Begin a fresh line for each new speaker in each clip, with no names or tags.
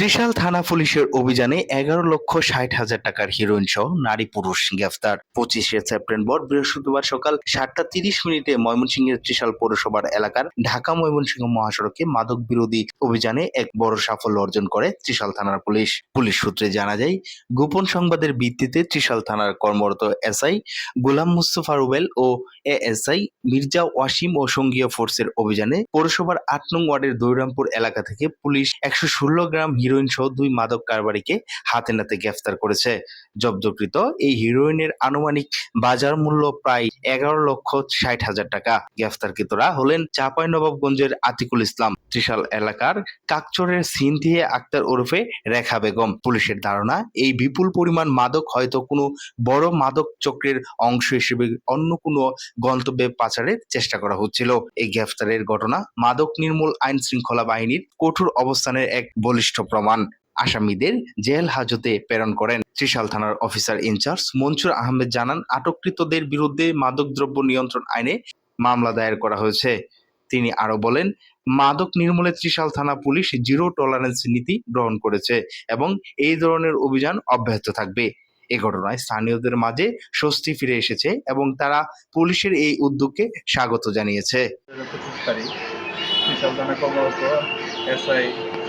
ত্রিশাল থানা পুলিশের অভিযানে এগারো লক্ষ ষাট হাজার টাকার হিরোইন সহ নারী পুরুষ গ্রেফতার। পঁচিশে সেপ্টেম্বর বৃহস্পতিবার সকাল সাতটা তিরিশ মিনিটে ময়মনসিংহের ত্রিশাল পৌরসভার এলাকার ঢাকা ময়মনসিংহ মহাসড়কে মাদক বিরোধী অভিযানে এক বড় সাফল্য অর্জন করে ত্রিশাল থানার পুলিশ। পুলিশ সূত্রে জানা যায়, গোপন সংবাদের ভিত্তিতে ত্রিশাল থানার কর্মরত এসআই গোলাম মুস্তফা রুবেল ও এ এএসআই মির্জা ওয়াসিম ও সঙ্গীয় ফোর্সের অভিযানে পৌরসভার আট নং ওয়ার্ডের দৈরামপুর এলাকা থেকে পুলিশ একশো ষোলো গ্রাম হিরোইন সহ দুই মাদক কারবারিকে হাতে নাতে গ্রেফতার করেছে। জব্দকৃত এই হিরোইনের আনুমানিক বাজার মূল্য প্রায় এগারো লক্ষ ষাট হাজার টাকা। গ্রেফতারকৃতরা হলেন চাঁপাইনবাবগঞ্জের আতিকুল ইসলাম। ত্রিশাল এলাকার কাকচরের সিনথিয়ে আক্তার ওরফে রেখা বেগম। পুলিশের ধারণা, এই বিপুল পরিমাণ মাদক হয়তো কোনো বড় মাদক চক্রের অংশ হিসেবে অন্য কোনো গন্তব্যে পাচারের চেষ্টা করা হচ্ছিল। এই গ্রেফতারের ঘটনা মাদক নির্মূল আইন শৃঙ্খলা বাহিনীর কঠোর অবস্থানের এক বলিষ্ঠ প্রমাণ আসামিদের জেল হাজতে প্রেরণ করেন। ত্রিশাল থানার অফিসার ইনচার্জ মনসুর আহমেদ জানান, আটককৃতদের বিরুদ্ধে মাদকদ্রব্য নিয়ন্ত্রণ আইনে মামলা দায়ের করা হয়েছে। তিনি আরও বলেন, মাদক নির্মূলে ত্রিশাল থানা পুলিশ জিরো টলারেন্স নীতি গ্রহণ করেছে এবং এই ধরনের অভিযান অব্যাহত থাকবে। এ ঘটনায় স্থানীয়দের মাঝে স্বস্তি ফিরে এসেছে এবং তারা পুলিশের এই উদ্যোগকে স্বাগত জানিয়েছে।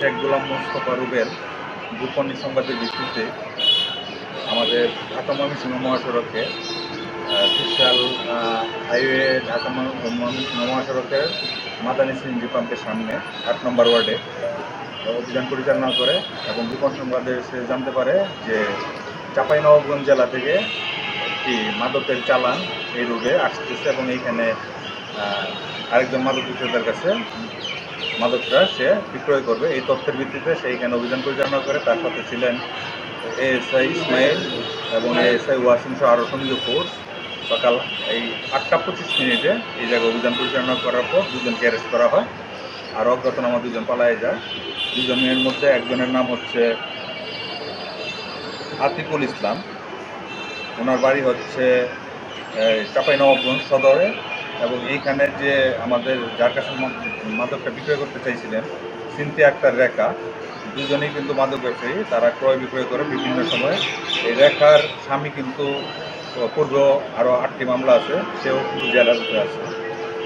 শেখ গোলাম মোস্তফা রুবেল গোপন সংবাদের ভিত্তিতে আমাদের ঢাকা ময়মনসিংহ মহাসড়কে বিশাল হাইওয়ে ঢাকা ময়মনসিংহ মহাসড়কের মাদানী সিএনজি পাম্পের সামনে আট নম্বর ওয়ার্ডে অভিযান পরিচালনা করে এবং গোপন সংবাদে সে জানতে পারে যে চাঁপাইনবাবগঞ্জ জেলা থেকে একটি মাদকের চালান এই রোডে আসতেছে এবং এইখানে আরেকজন মাদক বিক্রেতার কাছে মাদকটা সে বিক্রয় করবে। এই তথ্যের ভিত্তিতে সে এখানে অভিযান পরিচালনা করে। তার সাথে ছিলেন এএসআই ইসমাইল এবং এএসআই ওয়াসিম সহ আরও সঙ্গীয় ফোর্স সকাল এই আটটা পঁচিশ মিনিটে এই জায়গায় অভিযান পরিচালনা করার পর দুজনকে অ্যারেস্ট করা হয়। আর অজ্ঞাতনামা দুজন পালায় যায়। দুজনের মধ্যে একজনের নাম হচ্ছে আতিকুল ইসলাম। ওনার বাড়ি হচ্ছে চাঁপাইনবাবগঞ্জ সদরে। এবং এইখানে যে আমাদের যার কাছে মাদকটা বিক্রয় করতে চাইছিলেন সিনতি আক্তার রেখা, দুজনেই কিন্তু মাদক ব্যবসায়ী। তারা ক্রয় বিক্রয় করে বিভিন্ন সময়ে। এই রেখার স্বামী কিন্তু পূর্ব আরও আটটি মামলা আছে, সেও কিন্তু জেলাতে আছে।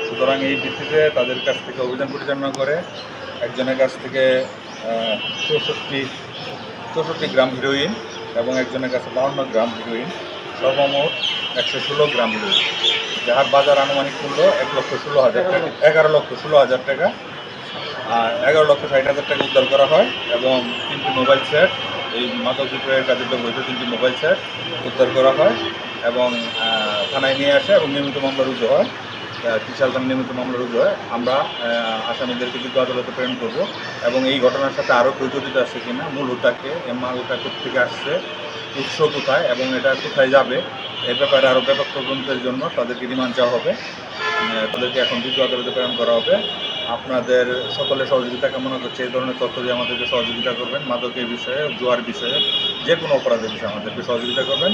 সুতরাং এই ভিত্তিতে তাদের কাছ থেকে অভিযান পরিচালনা করে একজনের কাছ থেকে চৌষট্টি চৌষট্টি গ্রাম হিরোইন এবং একজনের কাছে বাউন্ন গ্রাম হিরোইন। সর্বমোট একশো ষোলো গ্রাম হিরোইন যার বাজার আনুমানিক মূল্য এক লক্ষ ষোলো হাজার টাকা, এগারো লক্ষ ষোলো হাজার টাকা। আর এগারো লক্ষ ষাট হাজার টাকা উদ্ধার করা হয় এবং তিনটি মোবাইল সেট, এই মাদক বিক্রয়ের কাজে ব্যবহৃত তিনটি মোবাইল সেট উদ্ধার করা হয় এবং থানায় নিয়ে আসে এবং নিয়মিত মামলা রুজু হয়। ত্রিশাল থানা নিয়মিত মামলা রুজু হয়। আমরা আসামিদেরকে বিজ্ঞ আদালতে প্রেরণ করব এবং এই ঘটনার সাথে আরও কেউ জড়িত আছে কিনা, মূল হুতাকে এ মালটা থেকে আসছে উৎস কোথায় এবং এটা কোথায় যাবে, এ ব্যাপারে আরও ব্যাপক তদন্তের জন্য তাদেরকে রিমান্ড চাওয়া হবে। তাদেরকে এখন দ্বিতীয় আদালতে প্রেরণ করা হবে। আপনাদের সকলের সহযোগিতা কামনা করছে। এই ধরনের তথ্য দিয়ে আমাদেরকে সহযোগিতা করবেন। মাদকের বিষয়ে, জোয়ার বিষয়ে যে কোনো অপরাধের বিষয়ে আমাদেরকে সহযোগিতা করবেন।